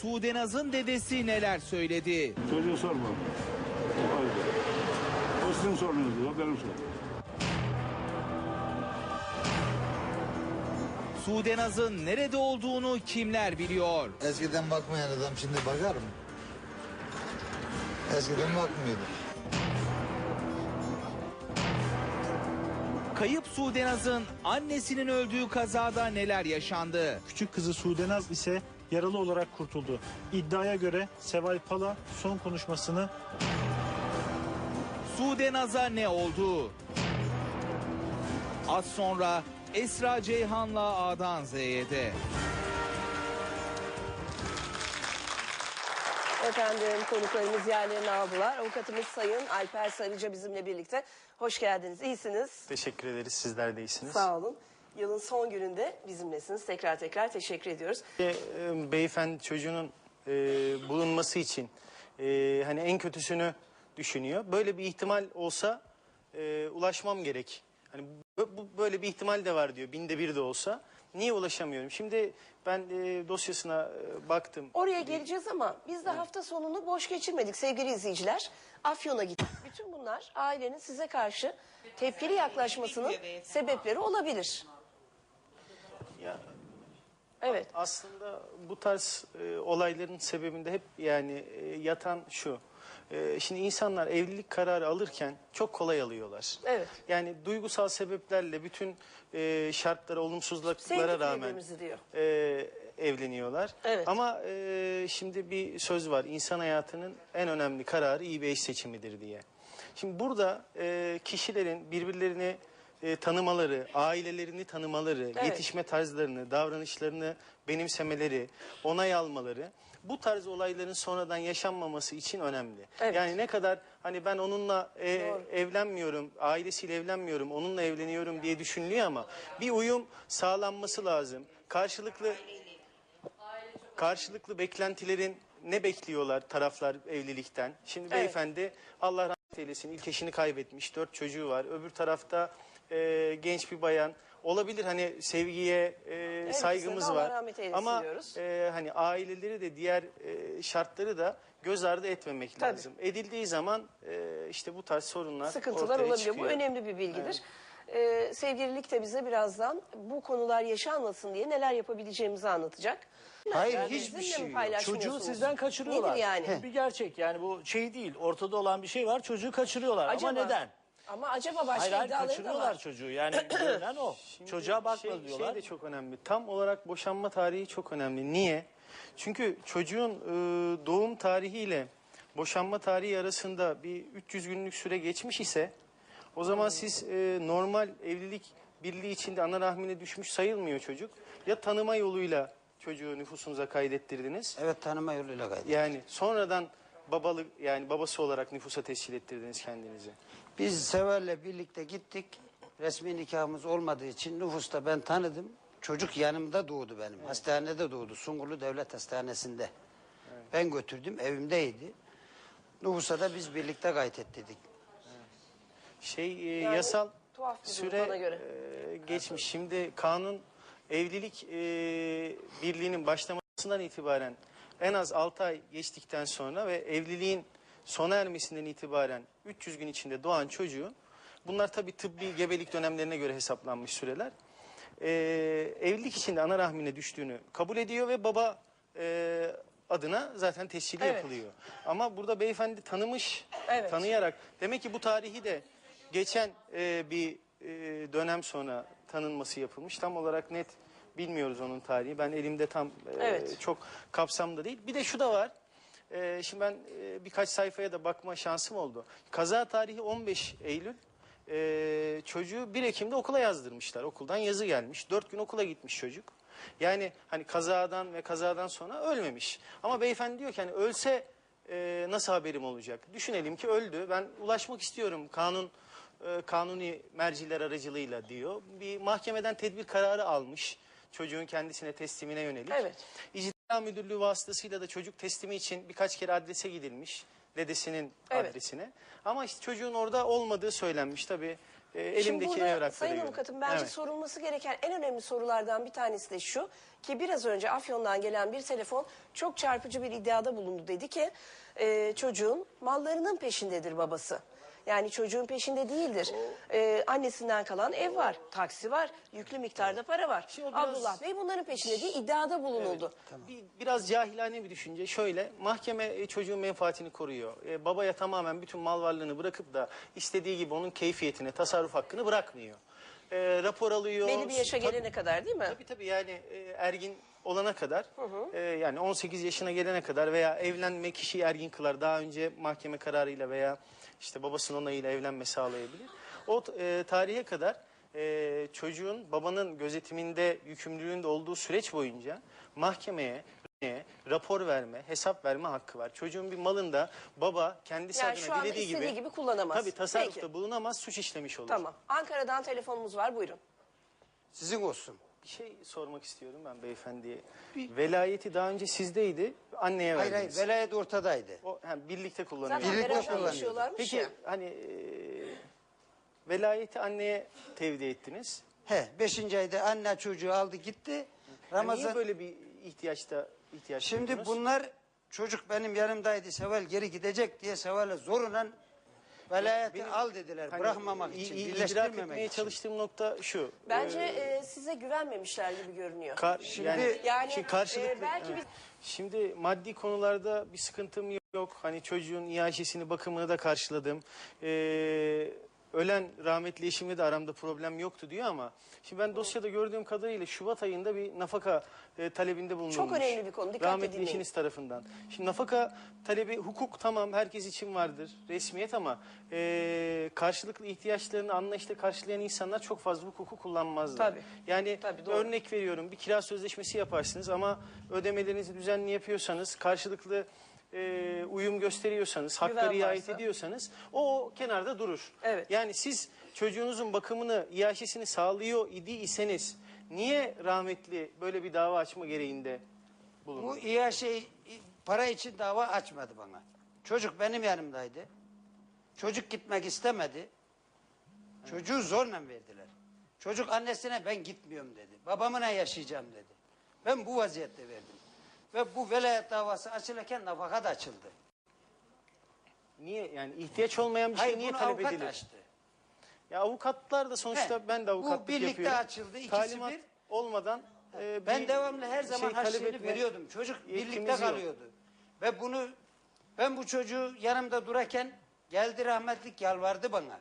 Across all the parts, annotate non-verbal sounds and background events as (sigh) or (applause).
Sudenaz'ın dedesi neler söyledi? Çocuğu sorma. O sizin sorununuz, o benim sorunum. Sudenaz'ın nerede olduğunu kimler biliyor? Eskiden bakmayan adam şimdi bakar mı? Eskiden bakmıyordu. Kayıp Sudenaz'ın annesinin öldüğü kazada neler yaşandı? Küçük kızı Sudenaz ise yaralı olarak kurtuldu. İddiaya göre Seval Pala son konuşmasını Sudenaz'a ne oldu? Az sonra Esra Ceyhan'la A'dan Z'ye. Efendim konuklarımız yerlerini aldılar. Avukatımız Sayın Alper Sarıca bizimle birlikte. Hoş geldiniz. İyisiniz. Teşekkür ederiz. Sizler de iyisiniz. Sağ olun. Yılın son gününde bizimlesiniz. Tekrar tekrar teşekkür ediyoruz. E, e, Beyefendi çocuğunun e, bulunması için e, hani en kötüsünü düşünüyor. Böyle bir ihtimal olsa e, ulaşmam gerek. Hani bu, bu- böyle bir ihtimal de var diyor. Binde bir de olsa. Niye ulaşamıyorum? Şimdi ben e, dosyasına e, baktım. Oraya geleceğiz ama biz de hafta sonunu boş geçirmedik sevgili izleyiciler. Afyon'a gittik. Bütün bunlar ailenin size karşı tepkili yaklaşmasının sebepleri olabilir. Ya, Evet. Aslında bu tarz e, olayların sebebinde hep yani e, yatan şu. E, şimdi insanlar evlilik kararı alırken çok kolay alıyorlar. Evet. Yani duygusal sebeplerle bütün e, şartlara, olumsuzluklara Sevdik rağmen birbirimizi diyor. e, evleniyorlar. Evet. Ama e, şimdi bir söz var. İnsan hayatının en önemli kararı iyi bir eş seçimidir diye. Şimdi burada e, kişilerin birbirlerini e, tanımaları, ailelerini tanımaları, yetişme tarzlarını, davranışlarını benimsemeleri, onay almaları bu tarz olayların sonradan yaşanmaması için önemli. Evet. Yani ne kadar hani ben onunla e, evlenmiyorum, ailesiyle evlenmiyorum, onunla evleniyorum diye düşünülüyor ama bir uyum sağlanması lazım. Karşılıklı karşılıklı beklentilerin ne bekliyorlar taraflar evlilikten? Şimdi beyefendi Allah rahmet eylesin ilk eşini kaybetmiş, dört çocuğu var. Öbür tarafta e, genç bir bayan. Olabilir hani sevgiye e, saygımız Allah var. rahmet eylesin Ama diyoruz. e, hani aileleri de diğer e, şartları da göz ardı etmemek Tabii. lazım. Edildiği zaman e, işte bu tarz sorunlar sıkıntılar ortaya olabiliyor. Bu çıkıyor. önemli bir bilgidir. Ee, sevgililik de bize birazdan bu konular yaşanmasın diye neler yapabileceğimizi anlatacak. Hayır, Yani hiçbir bizimle şey mi yok. paylaşmıyorsunuz? Çocuğu sizden kaçırıyorlar. Nedir yani? Bir gerçek yani bu şey değil. Ortada olan bir şey var. Çocuğu kaçırıyorlar. Acaba? Ama neden? Ama acaba başka Hayır hayır iddiaları da kaçırıyorlar var. çocuğu. Yani (clears throat) görünen o. Şimdi Çocuğa bakma şey, diyorlar. Şey de çok önemli. Tam olarak boşanma tarihi çok önemli. Niye? Çünkü çocuğun e, doğum tarihiyle boşanma tarihi arasında bir 300 günlük süre geçmiş ise o zaman siz e, normal evlilik birliği içinde ana rahmine düşmüş sayılmıyor çocuk. Ya tanıma yoluyla çocuğu nüfusunuza kaydettirdiniz. Evet tanıma yoluyla kaydet. Yani sonradan babalık yani babası olarak nüfusa tescil ettirdiniz kendinizi. Biz Seval'le birlikte gittik. Resmi nikahımız olmadığı için nüfusta ben tanıdım. Çocuk yanımda doğdu benim. Hastanede doğdu. Sungurlu Devlet Hastanesi'nde. Ben götürdüm evimdeydi. Nüfusa da biz birlikte kaydettirdik. Şey e, Yani yasal süre göre. e, geçmiş. Şimdi kanun evlilik e, birliğinin başlamasından itibaren en az 6 ay geçtikten sonra ve evliliğin sona ermesinden itibaren 300 gün içinde doğan çocuğu bunlar tabii tıbbi gebelik dönemlerine göre hesaplanmış süreler. E, evlilik içinde ana rahmine düştüğünü kabul ediyor ve baba e, adına zaten tescili Evet. yapılıyor. Ama burada beyefendi tanımış, Evet. tanıyarak demek ki bu tarihi de geçen e, bir e, dönem sonra tanınması yapılmış. Tam olarak net bilmiyoruz onun tarihi. Ben elimde tam e, Evet. çok kapsamda değil. Bir de şu da var. E, şimdi ben e, birkaç sayfaya da bakma şansım oldu. Kaza tarihi 15 Eylül. E, çocuğu 1 Ekim'de okula yazdırmışlar. Okuldan yazı gelmiş. 4 gün okula gitmiş çocuk. Yani hani kazadan ve kazadan sonra ölmemiş. Ama beyefendi diyor ki hani ölse e, nasıl haberim olacak? Düşünelim ki öldü. Ben ulaşmak istiyorum kanun e, kanuni merciler aracılığıyla diyor. Bir mahkemeden tedbir kararı almış çocuğun kendisine teslimine yönelik. Evet. İcra müdürlüğü vasıtasıyla da çocuk teslimi için birkaç kere adrese gidilmiş. Dedesinin Evet. adresine. Ama işte çocuğun orada olmadığı söylenmiş tabii. e, Şimdi elimdeki burada evrakları Sayın göre. Avukatım bence Evet. sorulması gereken en önemli sorulardan bir tanesi de şu ki biraz önce Afyon'dan gelen bir telefon çok çarpıcı bir iddiada bulundu. Dedi ki e, çocuğun mallarının peşindedir babası. Yani çocuğun peşinde değildir. E, annesinden kalan ev var, taksi var, yüklü miktarda para var. Şimdi o biraz- Abdullah Bey bunların peşinde değil iddiada bulunuldu. Bir, biraz cahilane bir düşünce. Şöyle mahkeme e, çocuğun menfaatini koruyor. E, babaya tamamen bütün mal varlığını bırakıp da istediği gibi onun keyfiyetine, tasarruf hakkını bırakmıyor. E, rapor alıyor. Belli bir yaşa Tabii- gelene kadar değil mi? Tabii tabii yani e, ergin olana kadar e, yani 18 yaşına gelene kadar veya evlenme kişiyi ergin kılar. Daha önce mahkeme kararıyla veya işte babasının onayıyla evlenme sağlayabilir. O e, tarihe kadar e, çocuğun babanın gözetiminde yükümlülüğünde olduğu süreç boyunca mahkemeye e, rapor verme, hesap verme hakkı var. Çocuğun bir malında baba kendisi Yani adına dilediği istediği gibi, gibi kullanamaz. Tabii tasarrufta Peki. bulunamaz, suç işlemiş olur. Tamam. Ankara'dan telefonumuz var buyurun. Sizin olsun. Bir şey sormak istiyorum ben beyefendiye. Velayeti daha önce sizdeydi, anneye Hayır hayır verdiniz. velayet ortadaydı. O, ha, birlikte kullanıyor. Zaten Birlikte beraber kullanıyordu. yaşıyorlarmış Peki ya. hani e, velayeti anneye tevdi ettiniz. He, beşinci ayda anne çocuğu aldı gitti. Hani Ramazan... niye böyle bir ihtiyaçta ihtiyaç Şimdi duydunuz? bunlar çocuk benim yanımdaydı Seval geri gidecek diye Seval'e zorla velayeti Benim- al dediler Hani bırakmamak i- için, i- idrak birleştirmemek etmeye için. çalıştığım nokta şu. Bence Ee, e, size güvenmemişler gibi görünüyor. Kar- Şimdi- yani, Yani, şimdi karşılıklı, e, belki evet. biz- Şimdi maddi konularda bir sıkıntım yok. Hani çocuğun iaşesini, bakımını da karşıladım. Ee, ölen rahmetli eşimle de aramda problem yoktu diyor ama şimdi ben dosyada gördüğüm kadarıyla Şubat ayında bir nafaka e, talebinde bulunulmuş. Çok önemli bir konu, dikkatle Rahmetli dinleyin. eşiniz tarafından. Şimdi nafaka talebi hukuk tamam herkes için vardır. Resmiyet ama e, karşılıklı ihtiyaçlarını anlayışla karşılayan insanlar çok fazla hukuku kullanmazlar. Tabii. Yani Tabii, doğru. örnek veriyorum bir kira sözleşmesi yaparsınız ama ödemelerinizi düzenli yapıyorsanız karşılıklı e, uyum gösteriyorsanız, hakka Güven riayet ediyorsanız o kenarda durur. Evet. Yani siz çocuğunuzun bakımını, iaşesini sağlıyor idi iseniz niye rahmetli böyle bir dava açma gereğinde bulundu? Bu iaşe para için dava açmadı bana. Çocuk benim yanımdaydı. Çocuk gitmek istemedi. Çocuğu zorla verdiler. Çocuk annesine ben gitmiyorum dedi. Babamına yaşayacağım dedi. Ben bu vaziyette verdim. Ve bu velayet davası açılırken nafaka da açıldı. Niye yani ihtiyaç olmayan bir şey Hayır niye bunu talep avukat edilir? açtı. Ya avukatlar da sonuçta He, ben de bu avukatlık birlikte yapıyorum. açıldı, ikisi Talimat bir. olmadan e, Ben bir devamlı her şey zaman talep harçlığını etme veriyordum. Çocuk yetkimiz birlikte yok. kalıyordu. Ve bunu ben bu çocuğu yanımda durarken geldi rahmetlik yalvardı bana.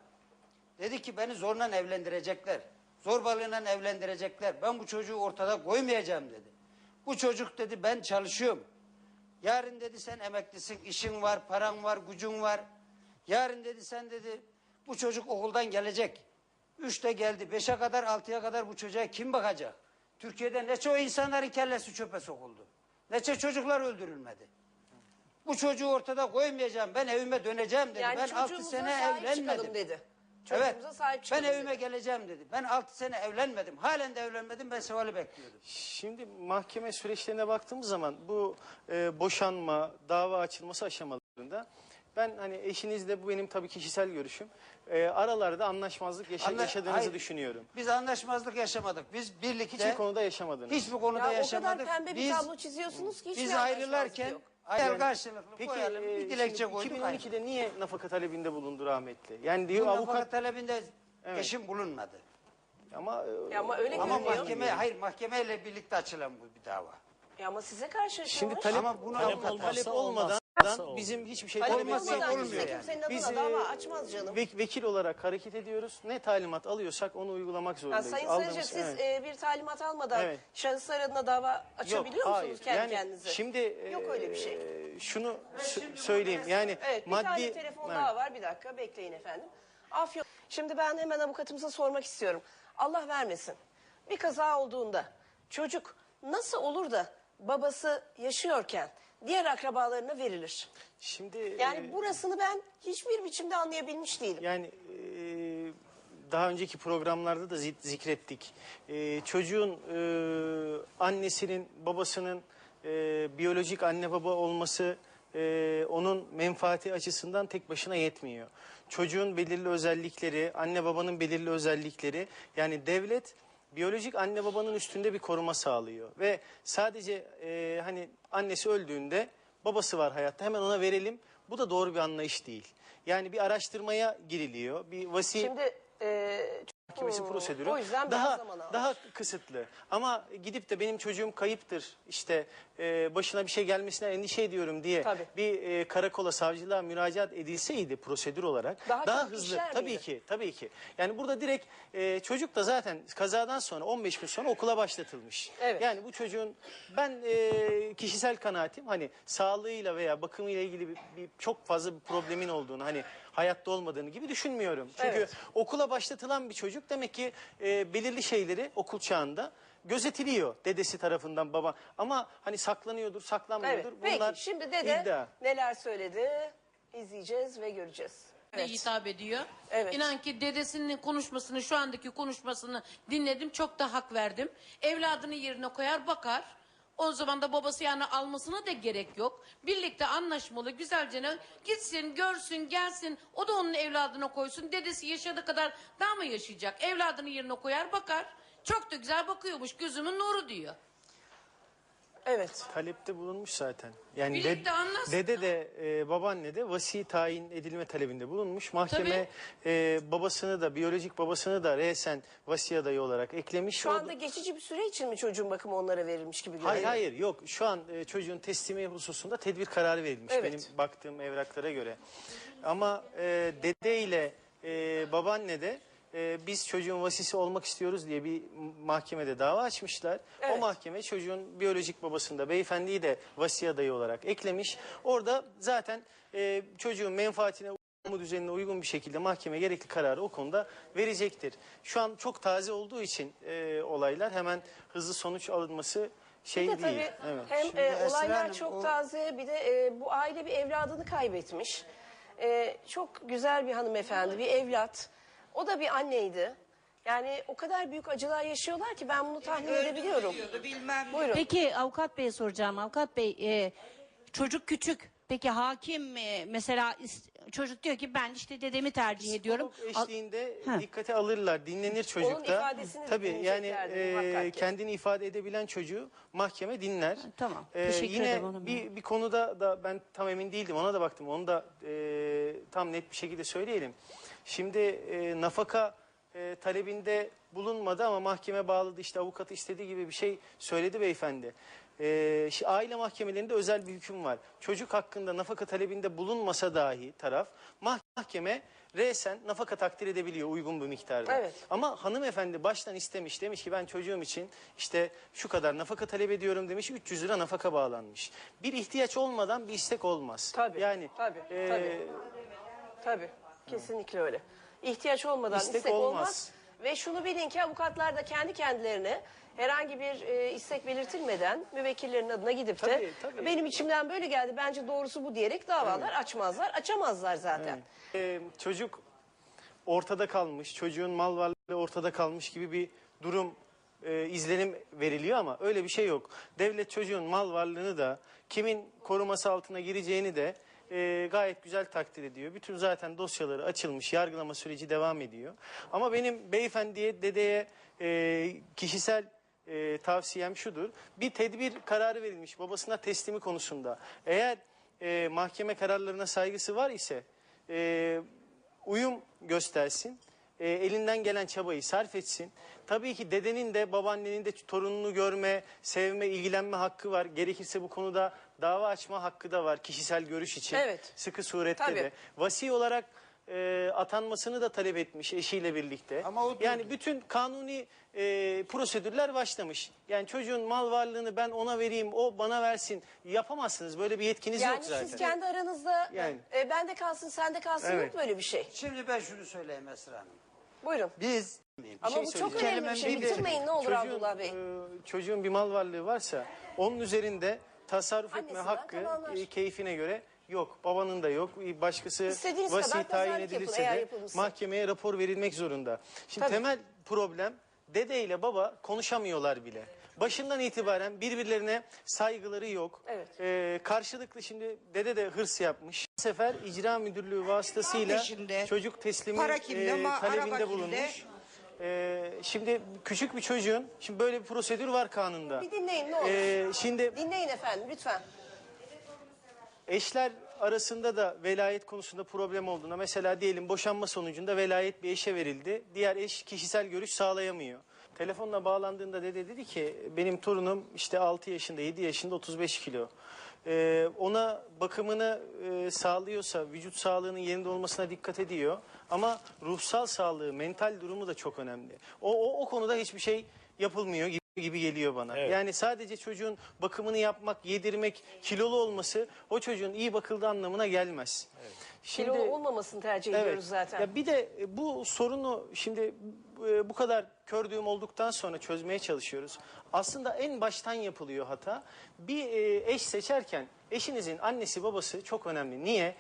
Dedi ki beni zorla evlendirecekler. Zorbalığıyla evlendirecekler. Ben bu çocuğu ortada koymayacağım dedi. Bu çocuk dedi ben çalışıyorum. Yarın dedi sen emeklisin, işin var, paran var, gücün var. Yarın dedi sen dedi bu çocuk okuldan gelecek. Üçte geldi, beşe kadar, altıya kadar bu çocuğa kim bakacak? Türkiye'de ne çok insanların kellesi çöpe sokuldu. Ne çok çocuklar öldürülmedi. Bu çocuğu ortada koymayacağım, ben evime döneceğim dedi. Yani ben altı sene evlenmedim. çıkalım dedi. Evet, Çocuğumuza sahip ben çıkalım evime dedi. geleceğim dedi. Ben altı sene evlenmedim, halen de evlenmedim, ben Seval'i bekliyordum. Şimdi mahkeme süreçlerine baktığımız zaman bu e, boşanma, dava açılması aşamalarında ben hani eşinizle bu benim tabii kişisel görüşüm. e, aralarda anlaşmazlık yaşa- Anla- yaşadığınızı Hayır, düşünüyorum. Biz anlaşmazlık yaşamadık. Biz birlikte Hiçbir konuda yaşamadınız. hiçbir konuda Ya o kadar yaşamadık. pembe bir biz, tablo çiziyorsunuz ki hiçbir biz anlaşmazlık ayrılarken yok. Ayar karşılıklı Peki koyalım. e, bir dilekçe şimdi koyduk. ayrı. 2012'de niye nafaka talebinde bulundu rahmetli? Yani Bu diyor nafaka avukat talebinde Evet. eşim bulunmadı. ama e, Ya ama öyle Ama görünüyor. mahkeme hayır mahkemeyle birlikte açılan bu bir dava. Ya ama size karşı şimdi açılmış. talep Ama bunu talep, avukat- talep olmadan. Bizim hiçbir şey olmadan olmuyor yani. kimsenin adına Biz, dava e, açmaz canım. Vek- vekil olarak hareket ediyoruz. Ne talimat alıyorsak onu uygulamak Ya zorundayız. Sayın Aldığımız- siz evet. e, bir talimat almadan Evet. şahıslar adına dava açabiliyor Yok, musunuz hayır. kendi yani kendinize? Şimdi Yok öyle bir şey. e, Şunu sö- söyleyeyim. Yani Evet bir maddi tane telefon Evet. daha var bir dakika bekleyin efendim. Afyon. Şimdi ben hemen avukatımıza sormak istiyorum. Allah vermesin. Bir kaza olduğunda çocuk nasıl olur da babası yaşıyorken diğer akrabalarına verilir? Şimdi Yani e, burasını ben hiçbir biçimde anlayabilmiş değilim. yani e, daha önceki programlarda da zi- zikrettik. E, çocuğun e, annesinin, babasının e, biyolojik anne baba olması e, onun menfaati açısından tek başına yetmiyor. Çocuğun belirli özellikleri, anne babanın belirli özellikleri yani devlet biyolojik anne babanın üstünde bir koruma sağlıyor ve sadece e, hani annesi öldüğünde babası var hayatta hemen ona verelim. Bu da doğru bir anlayış değil. Yani bir araştırmaya giriliyor. Bir vasi Şimdi e, mahkemesi Hmm, prosedürü o yüzden biraz daha zaman alır. daha kısıtlı. Ama gidip de benim çocuğum kayıptır işte e, başına bir şey gelmesine endişe ediyorum diye Tabii. bir e, karakola savcılığa müracaat edilseydi prosedür olarak Daha daha, hızlı işler tabii miydi? ki tabii ki. Yani burada direkt e, çocuk da zaten kazadan sonra 15 gün sonra okula başlatılmış. Evet. Yani bu çocuğun ben e, kişisel kanaatim hani sağlığıyla veya bakımıyla ilgili bir, bir çok fazla bir problemin olduğunu hani hayatta olmadığını gibi düşünmüyorum. Çünkü Evet. okula başlatılan bir çocuk demek ki e, belirli şeyleri okul çağında gözetiliyor dedesi tarafından baba. Ama hani saklanıyordur, evet. saklanmıyordur. Peki Bunlar şimdi dede iddia. neler söyledi izleyeceğiz ve göreceğiz. de hitap ediyor. Evet. İnan ki dedesinin konuşmasını, şu andaki konuşmasını dinledim. Çok da hak verdim. Evladını yerine koyar bakar. O zaman da babası yani almasına da gerek yok. Birlikte anlaşmalı güzelce ne- gitsin, görsün, gelsin. O da onun evladına koysun. Dedesi yaşadığı kadar daha mı yaşayacak? Evladını yerine koyar bakar. Çok da güzel bakıyormuş. Gözümün nuru diyor. Evet. Talepte bulunmuş zaten. Yani Birlikte anlasın. dede de e, babaanne de vasi tayin edilme talebinde bulunmuş. Mahkeme e, babasını da biyolojik babasını da resen vasi adayı olarak eklemiş. Şu O anda da- geçici bir süre için mi çocuğun bakımı onlara verilmiş gibi görünüyor? Hayır hayır yok şu an e, çocuğun teslimi hususunda tedbir kararı verilmiş Evet. benim baktığım evraklara göre. Ama e, dede ile e, babaanne de e, biz çocuğun vasisi olmak istiyoruz diye bir mahkemede dava açmışlar. Evet. O mahkeme çocuğun biyolojik babasında beyefendiyi de vasi adayı olarak eklemiş. Orada zaten e, çocuğun menfaatine kamu düzenine uygun bir şekilde mahkeme gerekli kararı o konuda verecektir. Şu an çok taze olduğu için e, olaylar hemen hızlı sonuç alınması şey Bir de değil. tabii Evet. hem Şimdi e, olaylar Hanım, çok o- taze bir de e, bu aile bir evladını kaybetmiş. E, çok güzel bir hanımefendi, bir evlat. O da bir anneydi. Yani o kadar büyük acılar yaşıyorlar ki ben bunu tahmin edebiliyorum. Bilmem. Buyurun. Peki avukat beye soracağım. Avukat bey e, çocuk küçük. Peki hakim e, mesela is- çocuk diyor ki ben işte dedemi tercih ediyorum. Psikolog Al- eşliğinde Ha. dikkate alırlar, dinlenir çocukta. ifadesini Tabii yani e, ki. kendini ifade edebilen çocuğu mahkeme dinler. Tamam, E, teşekkür yine ederim hanım. bir, bir konuda da ben tam emin değildim ona da baktım. Onu da e, tam net bir şekilde söyleyelim. Şimdi e, nafaka e, talebinde bulunmadı ama mahkeme bağladı işte avukatı istediği gibi bir şey söyledi beyefendi. E, aile mahkemelerinde özel bir hüküm var. Çocuk hakkında nafaka talebinde bulunmasa dahi taraf mah- mahkeme resen nafaka takdir edebiliyor uygun bir miktarda. Evet. Ama hanımefendi baştan istemiş demiş ki ben çocuğum için işte şu kadar nafaka talep ediyorum demiş 300 lira nafaka bağlanmış. Bir ihtiyaç olmadan bir istek olmaz. Tabii, Yani tabii, e, tabii. Tabii. Kesinlikle öyle. İhtiyaç olmadan İstek istek, olmaz. olmaz. Ve şunu bilin ki avukatlar da kendi kendilerine herhangi bir e, istek belirtilmeden müvekkillerin adına gidip de Tabii, tabii. benim içimden böyle geldi bence doğrusu bu diyerek davalar açmazlar. Açamazlar zaten. e, çocuk ortada kalmış, çocuğun mal varlığı ortada kalmış gibi bir durum e, izlenim veriliyor ama öyle bir şey yok. Devlet çocuğun mal varlığını da kimin koruması altına gireceğini de e, gayet güzel takdir ediyor. Bütün zaten dosyaları açılmış, yargılama süreci devam ediyor. Ama benim beyefendiye, dedeye e, kişisel e, tavsiyem şudur. Bir tedbir kararı verilmiş babasına teslimi konusunda. Eğer e, mahkeme kararlarına saygısı var ise e, uyum göstersin. E, elinden gelen çabayı sarf etsin. Tabii ki dedenin de babaannenin de torununu görme, sevme, ilgilenme hakkı var. Gerekirse bu konuda dava açma hakkı da var kişisel görüş için. Evet. Sıkı surette Tabii. de. Vasi olarak e, atanmasını da talep etmiş eşiyle birlikte. Ama o- yani bütün kanuni e, prosedürler başlamış. Yani çocuğun mal varlığını ben ona vereyim, o bana versin. Yapamazsınız. Böyle bir yetkiniz Yani yok zaten. siz kendi aranızda Yani. e, bende kalsın sende kalsın Evet. yok böyle bir şey. Şimdi ben şunu söyleyeyim Esra Hanım. Buyurun. Biz Ama şey bu çok önemli bir şey. Bir Bitirmeyin ne olur çocuğun, Abdullah Bey. e, çocuğun bir mal varlığı varsa onun üzerinde tasarruf etme Annesinden hakkı e, keyfine göre yok. Babanın da yok. E, Başkası İstediğiniz vasi kadar tayin pazarlık yapın, edilirse eğer de yapılmışsa. mahkemeye rapor verilmek zorunda. Şimdi Tabii. temel problem dede ile baba konuşamıyorlar bile. Başından itibaren birbirlerine saygıları yok. Evet. Ee, karşılıklı şimdi dede de hırs yapmış. Bu sefer icra müdürlüğü vasıtasıyla çocuk teslimi Para kimde, e, ma- araba talebinde kimde? bulunmuş. Ee, şimdi küçük bir çocuğun, şimdi böyle bir prosedür var kanunda. Bir dinleyin ne olur. Ee, şimdi Dinleyin efendim lütfen. Eşler arasında da velayet konusunda problem olduğunda mesela diyelim boşanma sonucunda velayet bir eşe verildi. Diğer eş kişisel görüş sağlayamıyor. Telefonla bağlandığında dede dedi ki benim torunum işte 6 yaşında 7 yaşında 35 kilo. Ee, ona bakımını e, sağlıyorsa vücut sağlığının yerinde olmasına dikkat ediyor. Ama ruhsal sağlığı, mental durumu da çok önemli. O, o, o konuda hiçbir şey yapılmıyor gibi gibi geliyor bana. Yani sadece çocuğun bakımını yapmak, yedirmek, kilolu olması o çocuğun iyi bakıldığı anlamına gelmez. Şimdi Kilolu olmamasını tercih ediyoruz zaten. Ya bir de e, bu sorunu şimdi e, bu kadar kördüğüm olduktan sonra çözmeye çalışıyoruz. Aslında en baştan yapılıyor hata. Bir e, eş seçerken eşinizin annesi babası çok önemli. Niye?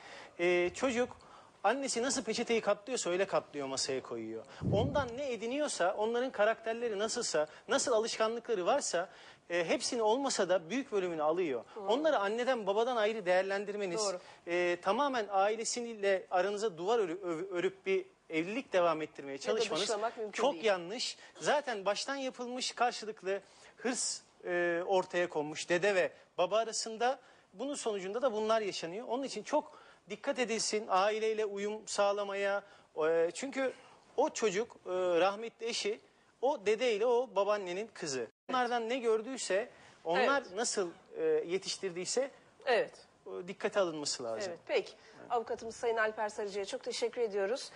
Çocuk Annesi nasıl peçeteyi katlıyorsa öyle katlıyor masaya koyuyor. Ondan ne ediniyorsa, onların karakterleri nasılsa, nasıl alışkanlıkları varsa e, hepsini olmasa da büyük bölümünü alıyor. Onları anneden babadan ayrı değerlendirmeniz, Doğru. e, tamamen ailesiyle aranıza duvar örü- ö- örüp bir evlilik devam ettirmeye çalışmanız çok değil. yanlış. Zaten baştan yapılmış karşılıklı hırs e, ortaya konmuş dede ve baba arasında. Bunun sonucunda da bunlar yaşanıyor. Onun için çok dikkat edilsin aileyle uyum sağlamaya. E, çünkü o çocuk e, rahmetli eşi o dedeyle o babaannenin kızı. Onlardan ne gördüyse onlar Evet. nasıl e, yetiştirdiyse Evet. e, dikkate alınması lazım. Evet peki. Avukatımız Sayın Alper Sarıcı'ya çok teşekkür ediyoruz.